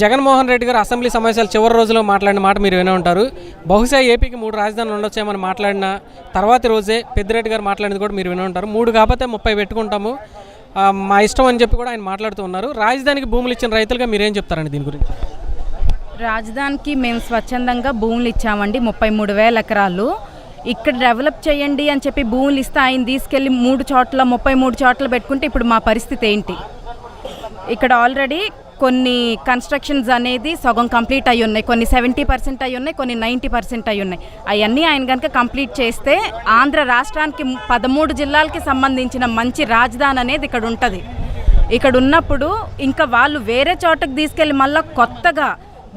జగన్మోహన్ రెడ్డి గారు అసెంబ్లీ సమావేశాలు చివరి రోజులో మాట్లాడిన మాట మీరు వినే ఉంటారు. బహుశా ఏపీకి మూడు రాజధానులు ఉండొచ్చేమని మాట్లాడిన తర్వాతి రోజే పెద్దిరెడ్డి గారు మాట్లాడింది కూడా మీరు వినే ఉంటారు. మూడు కాకపోతే ముప్పై పెట్టుకుంటాము. మా ఇష్టం అని చెప్పి కూడా ఆయన మాట్లాడుతూ ఉన్నారు. రాజధానికి భూములు ఇచ్చిన రైతులుగా మీరేం చెప్తారండి దీని గురించి? రాజధానికి మేము స్వచ్ఛందంగా భూములు ఇచ్చామండి ముప్పై మూడు వేల ఎకరాలు. ఇక్కడ డెవలప్ చేయండి అని చెప్పి భూములు ఇస్తే ఆయన తీసుకెళ్ళి మూడు చోట్ల ముప్పై మూడు చోట్ల పెట్టుకుంటే ఇప్పుడు మా పరిస్థితి ఏంటి? ఇక్కడ ఆల్రెడీ కొన్ని కన్స్ట్రక్షన్స్ అనేది సగం కంప్లీట్ అయి ఉన్నాయి. కొన్ని సెవెంటీ పర్సెంట్ అయి ఉన్నాయి కొన్ని నైంటీ పర్సెంట్ అయి ఉన్నాయి. అవన్నీ ఆయన కనుక కంప్లీట్ చేస్తే ఆంధ్ర రాష్ట్రానికి పదమూడు జిల్లాలకి సంబంధించిన మంచి రాజధాని అనేది ఇక్కడ ఉంటుంది. ఇక్కడ ఉన్నప్పుడు ఇంకా వాళ్ళు వేరే చోటకి తీసుకెళ్ళి మళ్ళీ కొత్తగా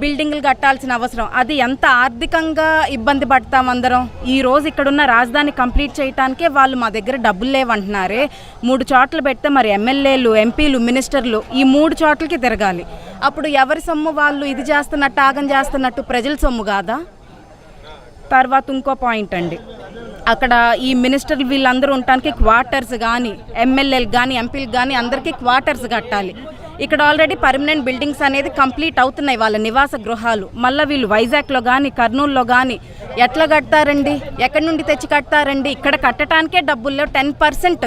బిల్డింగ్లు కట్టాల్సిన అవసరం. అది ఎంత ఆర్థికంగా ఇబ్బంది పడతాం అందరం? ఈ రోజు ఇక్కడున్న రాజధాని కంప్లీట్ చేయటానికే వాళ్ళు మా దగ్గర డబ్బులు లేవంటున్నారే. మూడు చోట్ల పెడితే మరి ఎమ్మెల్యేలు ఎంపీలు మినిస్టర్లు ఈ మూడు చోట్లకి తిరగాలి. అప్పుడు ఎవరి సొమ్ము వాళ్ళు ఇది చేస్తున్నట్టు ఆగం చేస్తున్నట్టు ప్రజల సొమ్ము కాదా? తర్వాత ఇంకో పాయింట్ అండి. అక్కడ ఈ మినిస్టర్లు వీళ్ళందరూ ఉండటానికి క్వార్టర్స్ కానీ ఎమ్మెల్యేలు కానీ ఎంపీలు కానీ అందరికీ క్వార్టర్స్ కట్టాలి. ఇక్కడ ఆల్రెడీ పర్మనెంట్ బిల్డింగ్స్ అనేది కంప్లీట్ అవుతున్నాయి వాళ్ళ నివాస గృహాలు. మళ్ళీ వీళ్ళు వైజాగ్లో కానీ కర్నూలులో కానీ ఎట్లా కడతారండి? ఎక్కడి నుండి తెచ్చి కడతారండి? ఇక్కడ కట్టడానికే డబ్బుల్లో టెన్ పర్సెంట్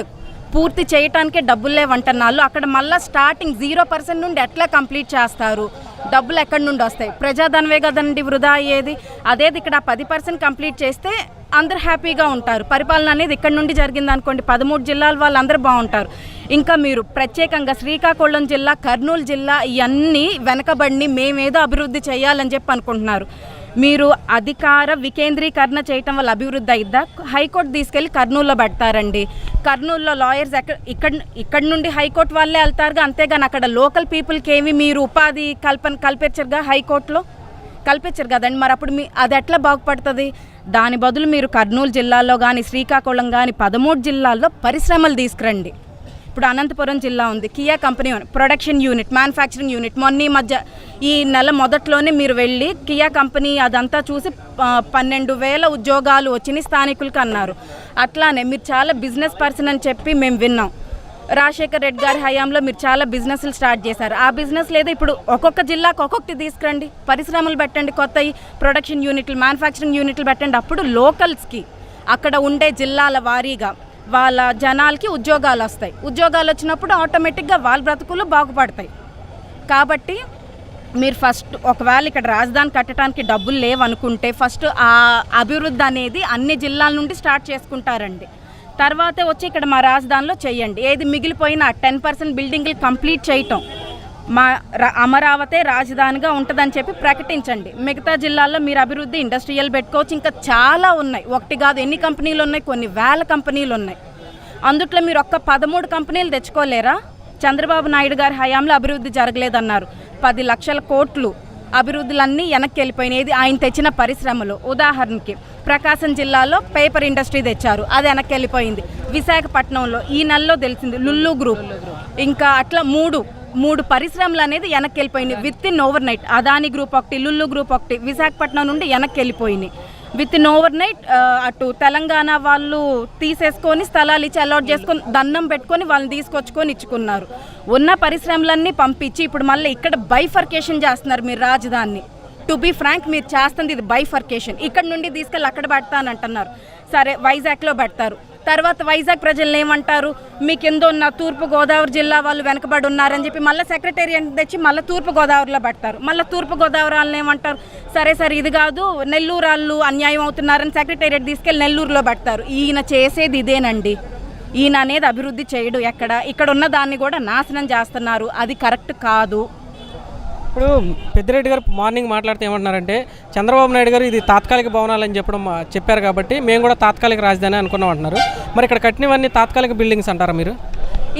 పూర్తి చేయటానికే డబ్బులు లేవంటున్నాళ్ళు అక్కడ మళ్ళీ స్టార్టింగ్ జీరో పర్సెంట్ నుండి ఎట్లా కంప్లీట్ చేస్తారు? డబ్బులు ఎక్కడి నుండి వస్తాయి? ప్రజాధనమే కదండి వృధా అయ్యేది. అదేది ఇక్కడ పది పర్సెంట్ కంప్లీట్ చేస్తే అందరు హ్యాపీగా ఉంటారు. పరిపాలన అనేది ఇక్కడ నుండి జరిగింది అనుకోండి. పదమూడు జిల్లాల వాళ్ళందరూ బాగుంటారు. ఇంకా మీరు ప్రత్యేకంగా శ్రీకాకుళం జిల్లా కర్నూలు జిల్లా ఇవన్నీ వెనకబడిని మేమేదో అభివృద్ధి చేయాలని చెప్పి అనుకుంటున్నారు. మీరు అధికార వికేంద్రీకరణ చేయటం వల్ల అభివృద్ధి అయిద్దా? హైకోర్టు తీసుకెళ్ళి కర్నూలులో పెడతారండి. కర్నూలులో లాయర్స్ ఎక్కడ ఇక్కడ ఇక్కడ నుండి హైకోర్టు వాళ్ళే వెళ్తారుగా? అంతేగాని అక్కడ లోకల్ పీపుల్కి ఏమి మీరు ఉపాధి కల్పన కల్పించరుగా హైకోర్టులో? కల్పించరు కదండి. మరి అప్పుడు మీ అది ఎట్లా బాగుపడుతుంది? దాని బదులు మీరు కర్నూలు జిల్లాలో కానీ శ్రీకాకుళం కానీ పదమూడు జిల్లాల్లో పరిశ్రమలు తీసుకురండి. ఇప్పుడు అనంతపురం జిల్లా ఉంది. Kia company production unit manufacturing unit. మొన్న ఈ మధ్య ఈ నెల మొదట్లోనే మీరు వెళ్ళి కియా కంపెనీ అదంతా చూసి పన్నెండు వేల ఉద్యోగాలు వచ్చినాయి స్థానికులకు అన్నారు. అట్లానే మీరు చాలా బిజినెస్ పర్సన్ అని చెప్పి మేము విన్నాం. రాజశేఖర్ రెడ్డి గారి హయాంలో మీరు చాలా బిజినెస్లు స్టార్ట్ చేశారు. ఆ బిజినెస్ లేదా ఇప్పుడు ఒక్కొక్క జిల్లాకు ఒక్కొక్కటి తీసుకురండి. పరిశ్రమలు పెట్టండి కొత్తవి ప్రొడక్షన్ యూనిట్లు మ్యానుఫ్యాక్చరింగ్ యూనిట్లు పెట్టండి. అప్పుడు లోకల్స్కి అక్కడ ఉండే జిల్లాల వారీగా వాళ్ళ జనాలకి ఉద్యోగాలు వస్తాయి. ఉద్యోగాలు వచ్చినప్పుడు ఆటోమేటిక్గా వాళ్ళ బ్రతుకులు బాగుపడతాయి. కాబట్టి మీరు ఫస్ట్ ఒకవేళ ఇక్కడ రాజధాని కట్టడానికి డబ్బులు లేవనుకుంటే ఫస్ట్ ఆ అభివృద్ధి అనేది అన్ని జిల్లాల నుండి స్టార్ట్ చేసుకుంటారండి. తర్వాతే వచ్చి ఇక్కడ మా రాజధానిలో చేయండి. ఏది మిగిలిపోయిన టెన్ పర్సెంట్ బిల్డింగ్లు కంప్లీట్ చేయటం. మా అమరావతే రాజధానిగా ఉంటుందని చెప్పి ప్రకటించండి. మిగతా జిల్లాల్లో మీరు అభివృద్ధి ఇండస్ట్రియల్ పెట్టుకోవచ్చు ఇంకా చాలా ఉన్నాయి. ఒకటి కాదు ఎన్ని కంపెనీలు ఉన్నాయి? కొన్ని వేల కంపెనీలు ఉన్నాయి. అందుట్లో మీరు ఒక్క పదమూడు కంపెనీలు తెచ్చుకోలేరా? చంద్రబాబు నాయుడు గారి హయాంలో అభివృద్ధి జరగలేదన్నారు. పది లక్షల కోట్లు అభివృద్ధులన్నీ వెనక్కి వెళ్ళిపోయినాయి ఇది ఆయన తెచ్చిన పరిశ్రమలు. ఉదాహరణకి ప్రకాశం జిల్లాలో పేపర్ ఇండస్ట్రీ తెచ్చారు. అది వెనక్కి వెళ్ళిపోయింది విశాఖపట్నంలో ఈ నెలలో తెలిసింది లుల్లు గ్రూప్. ఇంకా అట్లా మూడు మూడు పరిశ్రమలు అనేది వెనక్కి వెళ్ళిపోయినాయి within overnight Adani group ఒకటి లుల్లు గ్రూప్ ఒకటి విశాఖపట్నం నుండి వెనక్కి వెళ్ళిపోయినాయి విత్ ఇన్ ఓవర్ నైట్ అటు తెలంగాణ వాళ్ళు తీసేసుకొని స్థలాలు ఇచ్చి అలాట్ చేసుకొని దండం పెట్టుకొని వాళ్ళని తీసుకొచ్చుకొని ఇచ్చుకున్నారు. ఉన్న పరిశ్రమలన్నీ పంపించి ఇప్పుడు మళ్ళీ ఇక్కడ బైఫర్కేషన్ చేస్తున్నారు మీరు రాజధానిని టు బీ ఫ్రాంక్ మీరు చేస్తుంది ఇది బైఫర్కేషన్ ఇక్కడ నుండి తీసుకెళ్ళి అక్కడ పెడతానంటున్నారు. సరే వైజాగ్లో పెడతారు. తర్వాత వైజాగ్ ప్రజలు ఏమంటారు? మీకు కింద ఉన్న తూర్పు గోదావరి జిల్లా వాళ్ళు వెనకబడి ఉన్నారని చెప్పి మళ్ళీ సెక్రటేరియట్ తెచ్చి మళ్ళీ తూర్పు గోదావరిలో పెడతారు. మళ్ళీ తూర్పు గోదావరి వాళ్ళని ఏమంటారు? సరే సరే ఇది కాదు నెల్లూరు వాళ్ళు అన్యాయం అవుతున్నారని సెక్రటేరియట్ తీసుకెళ్ళి నెల్లూరులో పెడతారు. ఈయన చేసేది ఇదేనండి. ఈయన అనేది అభివృద్ధి చేయడు ఎక్కడ? ఇక్కడ ఉన్న దాన్ని కూడా నాశనం చేస్తున్నారు. అది కరెక్ట్ కాదు. ఇప్పుడు పెద్దిరెడ్డి గారు మార్నింగ్ మాట్లాడితే ఏమంటున్నారంటే చంద్రబాబు నాయుడు గారు ఇది తాత్కాలిక భవనాలు అని చెప్పడం చెప్పారు కాబట్టి మేము కూడా తాత్కాలిక రాజధాని అనుకున్నాం అంటున్నారు. మరి ఇక్కడ కట్టినవన్నీ తాత్కాలిక బిల్డింగ్స్ అంటారా మీరు?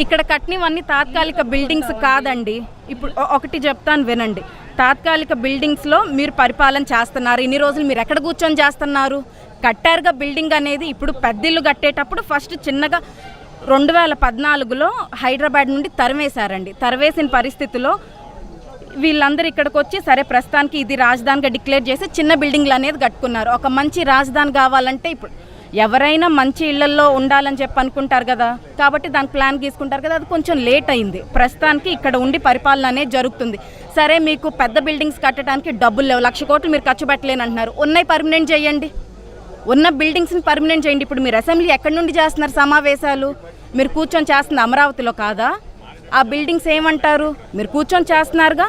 ఇక్కడ కట్టినవన్నీ తాత్కాలిక బిల్డింగ్స్ కాదండి. ఇప్పుడు ఒకటి చెప్తాను వినండి. తాత్కాలిక బిల్డింగ్స్లో మీరు పరిపాలన చేస్తున్నారు. ఇన్ని రోజులు మీరు ఎక్కడ కూర్చొని చేస్తున్నారు? కట్టారుగా బిల్డింగ్ అనేది ఇప్పుడు పెద్దిల్లు కట్టేటప్పుడు ఫస్ట్ చిన్నగా రెండు వేల పద్నాలుగులో హైదరాబాద్ నుండి తరివేశారండి. తరివేసిన పరిస్థితిలో వీళ్ళందరూ ఇక్కడికి వచ్చి సరే ప్రస్తుతానికి ఇది రాజధానిగా డిక్లేర్ చేసి చిన్న బిల్డింగ్లు అనేది కట్టుకున్నారు. ఒక మంచి రాజధాని కావాలంటే ఇప్పుడు ఎవరైనా మంచి ఇళ్ళలో ఉండాలని చెప్పి అనుకుంటారు కదా. కాబట్టి దానికి ప్లాన్ గీసుకుంటారు కదా. అది కొంచెం లేట్ అయింది. ప్రస్తుతానికి ఇక్కడ ఉండి పరిపాలన అనేది జరుగుతుంది. సరే మీకు పెద్ద బిల్డింగ్స్ కట్టడానికి డబ్బులు లేవు. లక్ష కోట్లు మీరు ఖర్చు పెట్టలేని అంటున్నారు ఉన్నాయి పర్మనెంట్ చేయండి. ఉన్న బిల్డింగ్స్ని పర్మనెంట్ చేయండి. ఇప్పుడు మీరు అసెంబ్లీ ఎక్కడి నుండి చేస్తున్నారు సమావేశాలు? మీరు కూర్చొని చేస్తుంది అమరావతిలో కాదా? ఆ బిల్డింగ్స్ ఏమంటారు? మీరు కూర్చొని చేస్తున్నారుగా?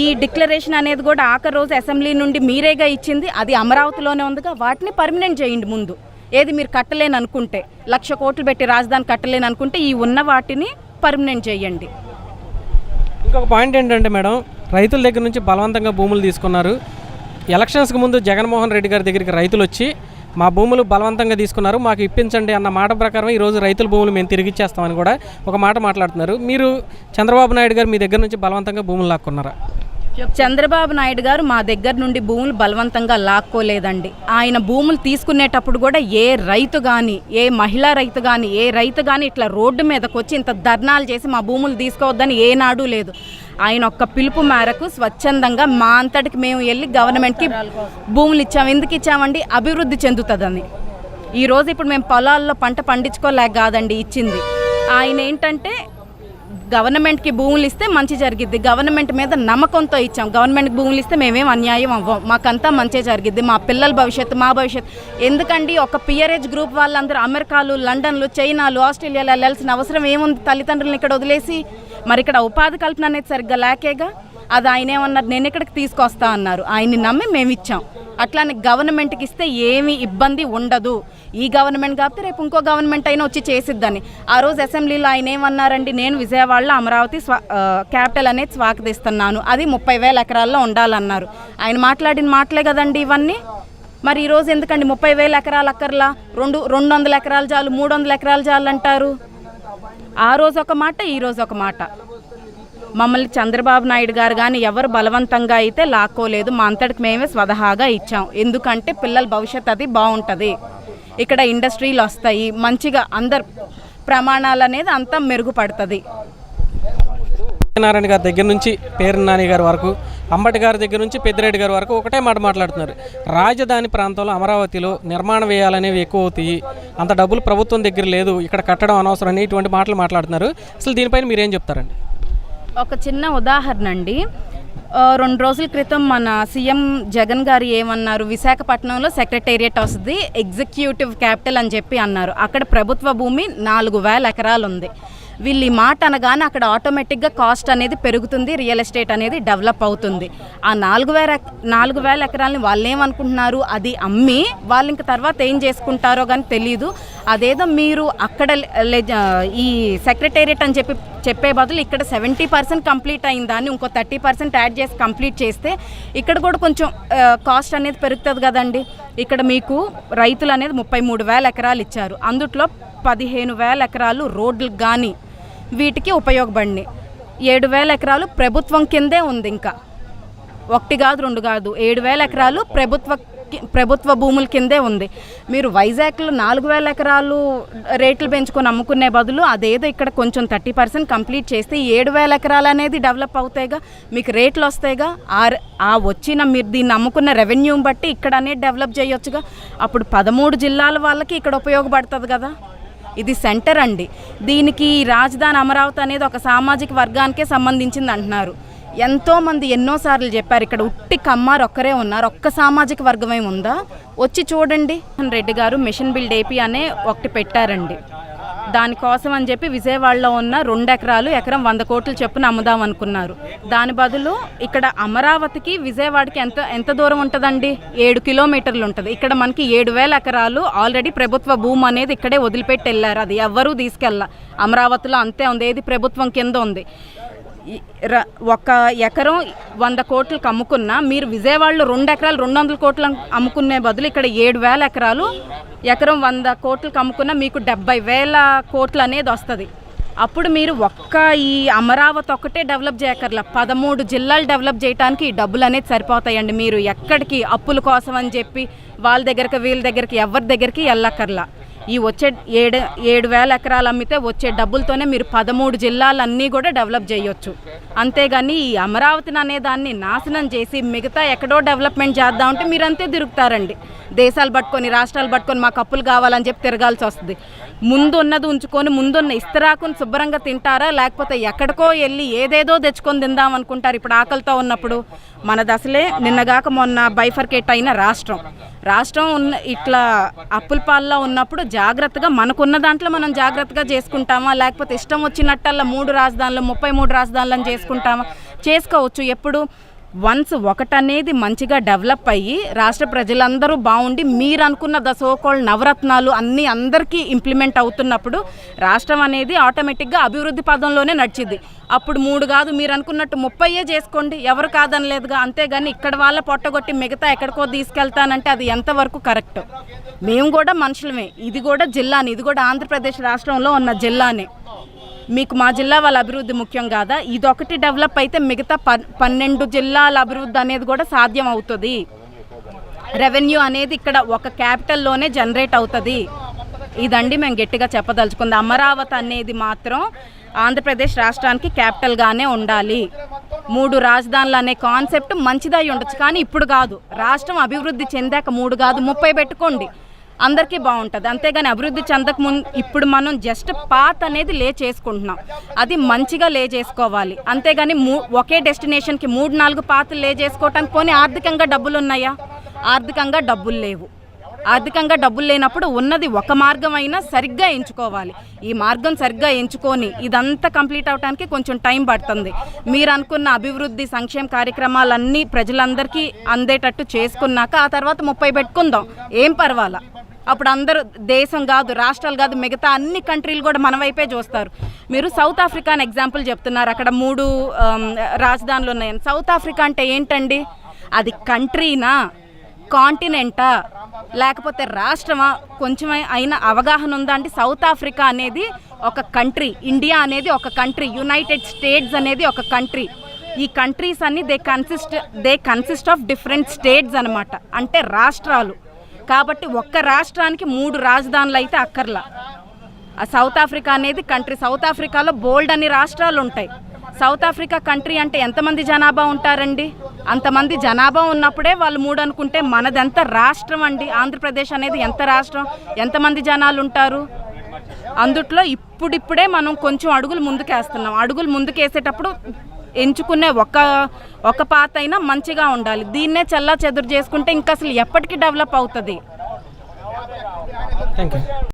ఈ డిక్లరేషన్ అనేది కూడా ఆఖరి రోజు అసెంబ్లీ నుండి మీరేగా ఇచ్చింది అది అమరావతిలోనే ఉందిగా వాటిని పర్మనెంట్ చేయండి ముందు. ఏది మీరు కట్టలేని అనుకుంటే లక్ష కోట్లు పెట్టి రాజధాని కట్టలేని అనుకుంటే ఈ ఉన్న వాటిని పర్మనెంట్ చేయండి. ఇంకొక పాయింట్ ఏంటంటే మేడం రైతుల దగ్గర నుంచి బలవంతంగా భూములు తీసుకున్నారు. ఎలక్షన్స్కి ముందు జగన్మోహన్ రెడ్డి గారి దగ్గరికి రైతులు వచ్చి మా భూములు బలవంతంగా తీసుకున్నారు. మాకు ఇప్పించండి అన్న మాట ప్రకారం ఈరోజు రైతుల భూములు మేము తిరిగి ఇచ్చేస్తామని కూడా ఒక మాట మాట్లాడుతున్నారు. మీరు చంద్రబాబు నాయుడు గారు మీ దగ్గర నుంచి బలవంతంగా భూములు లాక్కున్నారా? చంద్రబాబు నాయుడు గారు మా దగ్గర నుండి భూములు బలవంతంగా లాక్కోలేదండి. ఆయన భూములు తీసుకునేటప్పుడు కూడా ఏ రైతు కానీ ఏ మహిళా రైతు కానీ ఏ రైతు కానీ ఇట్లా రోడ్డు మీదకి వచ్చి ఇంత ధర్నాలు చేసి మా భూములు తీసుకోవద్దని ఏనాడు లేదు. ఆయన ఒక్క పిలుపు మేరకు స్వచ్ఛందంగా మా అంతటికి మేము వెళ్ళి గవర్నమెంట్కి భూములు ఇచ్చాము ఎందుకు ఇచ్చామండి? అభివృద్ధి చెందుతుందని. ఈరోజు ఇప్పుడు మేము పొలాల్లో పంట పండించుకోలేక కాదండి ఇచ్చింది. ఆయన ఏంటంటే గవర్నమెంట్కి భూములు ఇస్తే మంచి జరిగిద్ది. గవర్నమెంట్ మీద నమ్మకంతో ఇచ్చాం. గవర్నమెంట్కి భూములు ఇస్తే మేమేం అన్యాయం అవ్వం. మాకంతా మంచి జరిగిద్ది. మా పిల్లల భవిష్యత్తు మా భవిష్యత్తు. ఎందుకండి ఒక పియరేజ్ గ్రూప్ వాళ్ళందరూ అమెరికాలు లండన్లు చైనాలు ఆస్ట్రేలియాలు వెళ్ళాల్సిన అవసరం ఏముంది? తల్లిదండ్రులను ఇక్కడ వదిలేసి? మరి ఇక్కడ ఉపాధి కల్పన అనేది సరిగ్గా లేకేగా? అది ఆయన ఏమన్నారు? నేను ఇక్కడికి తీసుకొస్తా అన్నారు. ఆయన్ని నమ్మి మేము ఇచ్చాం అట్లానే గవర్నమెంట్కి ఇస్తే ఏమీ ఇబ్బంది ఉండదు. ఈ గవర్నమెంట్ కాబట్టి రేపు ఇంకో గవర్నమెంట్ అయినా వచ్చి చేసిద్దని. ఆ రోజు అసెంబ్లీలో ఆయన ఏమన్నారండి నేను విజయవాడలో అమరావతి స్వా క్యాపిటల్ అనేది స్వాగతిస్తున్నాను అది ముప్పై వేల ఎకరాల్లో ఉండాలన్నారు. ఆయన మాట్లాడిన మాటలే కదండి ఇవన్నీ? మరి ఈరోజు ఎందుకండి ముప్పై వేల ఎకరాలు అక్కర్లా? రెండు రెండు వందల ఎకరాలు చాలు మూడు వందల ఎకరాలు చాలు అంటారు? ఆ రోజు ఒక మాట ఈ రోజు ఒక మాట. మమ్మల్ని చంద్రబాబు నాయుడు గారు కానీ ఎవరు బలవంతంగా అయితే లాక్కోలేదు. మా అంతటికి మేమే స్వతహాగా ఇచ్చాం. ఎందుకంటే పిల్లల భవిష్యత్ అది బాగుంటుంది. ఇక్కడ ఇండస్ట్రీలు వస్తాయి మంచిగా అందరు ప్రమాణాలు అనేది అంతా మెరుగుపడుతుంది. నారాయణ గారి దగ్గర నుంచి పేరు నాని గారి వరకు అంబటి గారి దగ్గర నుంచి పెద్దిరెడ్డి గారి వరకు ఒకటే మాట మాట్లాడుతున్నారు. రాజధాని ప్రాంతంలో అమరావతిలో నిర్మాణ వ్యయాలనేవి ఎక్కువ అవుతాయి అంత డబ్బులు ప్రభుత్వం దగ్గర లేదు ఇక్కడ కట్టడం అనవసరం అని ఇటువంటి మాటలు మాట్లాడుతున్నారు. అసలు దీనిపైన మీరేం చెప్తారండి? ఒక చిన్న ఉదాహరణ అండి. రెండు రోజుల క్రితం మన సీఎం జగన్ గారు ఏమన్నారు? విశాఖపట్నంలో సెక్రటేరియట్ వస్తుంది ఎగ్జిక్యూటివ్ క్యాపిటల్ అని చెప్పి అన్నారు. అక్కడ ప్రభుత్వ భూమి నాలుగు వేల ఎకరాలు ఉంది వీళ్ళు ఈ మాట అనగానే అక్కడ ఆటోమేటిక్గా కాస్ట్ అనేది పెరుగుతుంది రియల్ ఎస్టేట్ అనేది డెవలప్ అవుతుంది. ఆ నాలుగు వేల నాలుగు వేల ఎకరాలని వాళ్ళు ఏమనుకుంటున్నారు అది అమ్మి వాళ్ళు ఇంక తర్వాత ఏం చేసుకుంటారో కానీ తెలియదు అదేదో మీరు అక్కడ ఈ సెక్రటేరియట్ అని చెప్పి చెప్పే బదులు ఇక్కడ సెవెంటీ పర్సెంట్ కంప్లీట్ అయిన దాన్ని ఇంకో థర్టీ పర్సెంట్ యాడ్ చేసి కంప్లీట్ చేస్తే ఇక్కడ కూడా కొంచెం కాస్ట్ అనేది పెరుగుతుంది కదండి. ఇక్కడ మీకు రైతులు అనేది ముప్పై మూడు వేల ఎకరాలు ఇచ్చారు. అందుట్లో పదిహేను వేల ఎకరాలు రోడ్లకు కానీ వీటికి ఉపయోగపడినాయి. ఏడు వేల ఎకరాలు ప్రభుత్వం కిందే ఉంది ఇంకా. ఒకటి కాదు రెండు కాదు. ఏడు వేల ఎకరాలు ప్రభుత్వ ప్రభుత్వ భూముల కిందే ఉంది. మీరు వైజాగ్లో నాలుగు వేల ఎకరాలు రేట్లు పెంచుకొని అమ్ముకునే బదులు అదేదో ఇక్కడ కొంచెం థర్టీ పర్సెంట్ కంప్లీట్ చేస్తే ఏడు వేల ఎకరాలు అనేది డెవలప్ అవుతాయిగా మీకు రేట్లు వస్తాయిగా. ఆ ర- ఆ వచ్చిన మీరు దీన్ని అమ్ముకున్న రెవెన్యూ బట్టి ఇక్కడ అనేది డెవలప్ చేయొచ్చుగా. అప్పుడు పదమూడు జిల్లాల వాళ్ళకి ఇక్కడ ఉపయోగపడుతుంది కదా. ఇది సెంటర్ అండి. దీనికి రాజధాని అమరావతి అనేది ఒక సామాజిక వర్గానికే సంబంధించింది అంటున్నారు. ఎంతోమంది ఎన్నోసార్లు చెప్పారు ఇక్కడ ఉట్టి కమ్మారు ఒక్కరే ఉన్నారు ఒక్క సామాజిక వర్గమే ఉందా? వచ్చి చూడండి. రెడ్డి గారు మిషన్ బిల్డ్ ఏపీ అనే ఒకటి పెట్టారండి. దానికోసం అని చెప్పి విజయవాడలో ఉన్న రెండు ఎకరాలు ఎకరం వంద కోట్లు చెప్పున అమ్ముదాం అనుకున్నారు. దాని బదులు ఇక్కడ అమరావతికి విజయవాడకి ఎంత ఎంత దూరం ఉంటుందండి? ఏడు కిలోమీటర్లు ఉంటుంది. ఇక్కడ మనకి ఏడు వేల ఎకరాలు ఆల్రెడీ ప్రభుత్వ భూమి అనేది ఇక్కడే వదిలిపెట్టి వెళ్ళారు. అది ఎవ్వరూ తీసుకెళ్ళ. అమరావతిలో అంతే ఉంది. ఏది ప్రభుత్వం కింద ఉంది. ఒక ఎకరం వంద కోట్లకు అమ్ముకున్నా మీరు విజయవాడలో రెండు ఎకరాలు రెండు వందల కోట్లు అమ్ముకునే బదులు ఇక్కడ ఏడు వేల ఎకరాలు ఎకరం వంద కోట్లకు అమ్ముకున్నా మీకు డెబ్బై వేల కోట్లు అనేది వస్తుంది. అప్పుడు మీరు ఒక్క ఈ అమరావతి ఒక్కటే డెవలప్ చేయక్కర్లా పదమూడు జిల్లాలు డెవలప్ చేయడానికి ఈ డబ్బులు అనేది సరిపోతాయండి. మీరు ఎక్కడికి అప్పుల కోసం అని చెప్పి వాళ్ళ దగ్గరికి వీళ్ళ దగ్గరికి ఎవరి దగ్గరికి వెళ్ళక్కర్లా. ఈ వచ్చే ఏడు ఏడు వేల ఎకరాలు అమ్మితే వచ్చే డబ్బులతోనే మీరు పదమూడు జిల్లాలన్నీ కూడా డెవలప్ చేయొచ్చు. అంతేగాని ఈ అమరావతిని అనే దాన్ని నాశనం చేసి మిగతా ఎక్కడో డెవలప్మెంట్ చేద్దామంటే మీరు అంతే తిరుగుతారండి. దేశాలు పట్టుకొని రాష్ట్రాలు పట్టుకొని మాకు అప్పులు కావాలని చెప్పి తిరగాల్సి వస్తుంది. ముందు ఉన్నది ఉంచుకొని ముందున్న ఇస్తరాకుని శుభ్రంగా తింటారా? లేకపోతే ఎక్కడికో వెళ్ళి ఏదేదో తెచ్చుకొని తిందాం అనుకుంటారు. ఇప్పుడు ఆకలితో ఉన్నప్పుడు మన దశలే నిన్నగాక మొన్న బైఫర్కేట్ అయిన రాష్ట్రం. రాష్ట్రం ఉన్న ఇట్లా అప్పుల పాల్లో ఉన్నప్పుడు జాగ్రత్తగా మనకున్న దాంట్లో మనం జాగ్రత్తగా చేసుకుంటామా? లేకపోతే ఇష్టం వచ్చినట్టల్లా మూడు రాజధానులు ముప్పై మూడు రాజధానులను చేసుకుంటామా? చేసుకోవచ్చు. ఎప్పుడు వన్స్ ఒకటనేది మంచిగా డెవలప్ అయ్యి రాష్ట్ర ప్రజలందరూ బాగుండి మీరు అనుకున్న ద నవరత్నాలు అన్నీ అందరికీ ఇంప్లిమెంట్ అవుతున్నప్పుడు రాష్ట్రం అనేది ఆటోమేటిక్గా అభివృద్ధి పదంలోనే నడిచింది అప్పుడు మూడు కాదు మీరు అనుకున్నట్టు ముప్పయ్యే చేసుకోండి. ఎవరు కాదనలేదుగా. అంతేగాని ఇక్కడ వాళ్ళ పొట్టగొట్టి మిగతా ఎక్కడికో తీసుకెళ్తానంటే అది ఎంతవరకు కరెక్ట్? మేము కూడా మనుషులమే. ఇది కూడా జిల్లాని ఇది కూడా ఆంధ్రప్రదేశ్ రాష్ట్రంలో ఉన్న జిల్లానే. మీకు మా జిల్లా వాళ్ళ అభివృద్ధి ముఖ్యం కాదా? ఇదొకటి డెవలప్ అయితే మిగతా పన్నెండు జిల్లాల అభివృద్ధి అనేది కూడా సాధ్యం అవుతుంది. రెవెన్యూ అనేది ఇక్కడ ఒక క్యాపిటల్లోనే జనరేట్ అవుతుంది. ఇదండి మేము గట్టిగా చెప్పదలుచుకుంది. అమరావతి అనేది మాత్రం ఆంధ్రప్రదేశ్ రాష్ట్రానికి క్యాపిటల్గానే ఉండాలి. మూడు రాజధానులు అనే కాన్సెప్ట్ మంచిదై ఉండొచ్చు కానీ ఇప్పుడు కాదు. రాష్ట్రం అభివృద్ధి చెందాక మూడు కాదు ముప్పై పెట్టుకోండి. అందరికీ బాగుంటుంది. అంతేగాని అభివృద్ధి చెందక ముందు ఇప్పుడు మనం జస్ట్ పాత్ అనేది లే చేసుకుంటున్నాం. అది మంచిగా లే చేసుకోవాలి. అంతేగాని మూ ఒకే డెస్టినేషన్కి మూడు నాలుగు పాతలు లే చేసుకోవటానికి పోనీ ఆర్థికంగా డబ్బులు ఉన్నాయా? ఆర్థికంగా డబ్బులు లేవు. ఆర్థికంగా డబ్బులు లేనప్పుడు ఉన్నది ఒక మార్గం అయినా సరిగ్గా ఎంచుకోవాలి. ఈ మార్గం సరిగ్గా ఎంచుకొని ఇదంతా కంప్లీట్ అవడానికి కొంచెం టైం పడుతుంది. మీరు అనుకున్న అభివృద్ధి సంక్షేమ కార్యక్రమాలన్నీ ప్రజలందరికీ అందేటట్టు చేసుకున్నాక ఆ తర్వాత ముప్పై పెట్టుకుందాం. ఏం పర్వాలా? అప్పుడు అందరూ దేశం కాదు రాష్ట్రాలు కాదు మిగతా అన్ని కంట్రీలు కూడా మన వైపే చూస్తారు. మీరు సౌత్ ఆఫ్రికా అని ఎగ్జాంపుల్ చెప్తున్నారు. అక్కడ మూడు రాజధానులు ఉన్నాయని. సౌత్ ఆఫ్రికా అంటే ఏంటండి? అది కంట్రీనా? కాంటినెంటా? లేకపోతే రాష్ట్రమా? కొంచెం అయిన అవగాహన ఉందా? అంటే సౌత్ ఆఫ్రికా అనేది ఒక కంట్రీ. ఇండియా అనేది ఒక కంట్రీ. యునైటెడ్ స్టేట్స్ అనేది ఒక కంట్రీ. ఈ కంట్రీస్ అన్ని they consist they consist of different states అనమాట అంటే రాష్ట్రాలు. కాబట్టి ఒక్క రాష్ట్రానికి మూడు రాజధానులు అయితే అక్కర్లా. ఆ సౌత్ ఆఫ్రికా అనేది కంట్రీ. సౌత్ ఆఫ్రికాలో బోల్డ్ అనే రాష్ట్రాలు ఉంటాయి. సౌత్ ఆఫ్రికా కంట్రీ అంటే ఎంతమంది జనాభా ఉంటారండి? అంతమంది జనాభా ఉన్నప్పుడే వాళ్ళు మూడు అనుకుంటే మనదెంత రాష్ట్రం అండి. ఆంధ్రప్రదేశ్ అనేది ఎంత రాష్ట్రం? ఎంతమంది జనాలు ఉంటారు? అందుట్లో ఇప్పుడిప్పుడే మనం కొంచెం అడుగులు ముందుకేస్తున్నాం. అడుగులు ముందుకేసేటప్పుడు ఎంచుకునే ఒక ఒక పాత అయినా మంచిగా ఉండాలి. దీన్నే చల్లా చెదురు చేసుకుంటే ఇంకా అసలు ఎప్పటికీ డెవలప్ అవుతుంది. Thank you